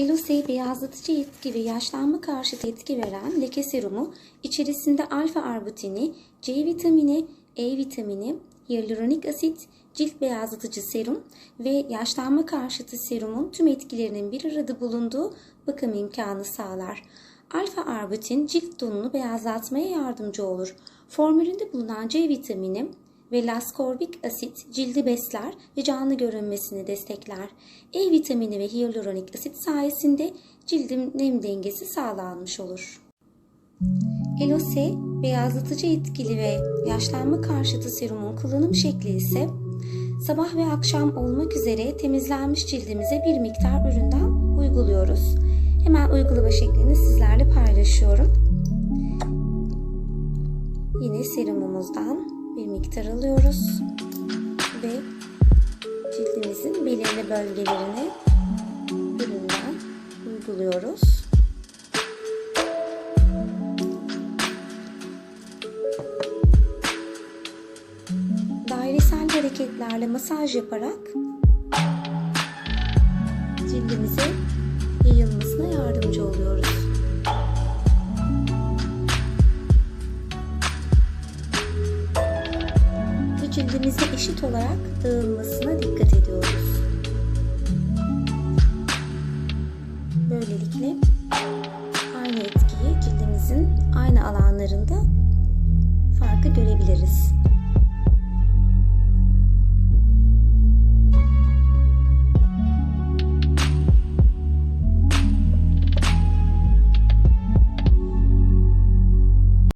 Elose beyazlatıcı etki ve yaşlanma karşıtı etki veren leke serumu içerisinde alfa arbutini, C vitamini, E vitamini, hyaluronik asit, cilt beyazlatıcı serum ve yaşlanma karşıtı serumun tüm etkilerinin bir arada bulunduğu bakım imkanı sağlar. Alfa arbutin cilt donunu beyazlatmaya yardımcı olur. Formülünde bulunan C vitamini ve laskorbik asit cildi besler ve canlı görünmesini destekler. E vitamini ve hyaluronik asit sayesinde cildin nem dengesi sağlanmış olur. Elose beyazlatıcı etkili ve yaşlanma karşıtı serumun kullanım şekli ise sabah ve akşam olmak üzere temizlenmiş cildimize bir miktar üründen uyguluyoruz. Hemen uygulama şeklini sizlerle paylaşıyorum. Yine serumumuzdan bir miktar alıyoruz ve cildimizin belirli bölgelerine üründen uyguluyoruz. Dairesel hareketlerle masaj yaparak cildimize Ve eşit olarak dağılmasına dikkat ediyoruz. Böylelikle aynı etkiyi cildimizin aynı alanlarında farkı görebiliriz.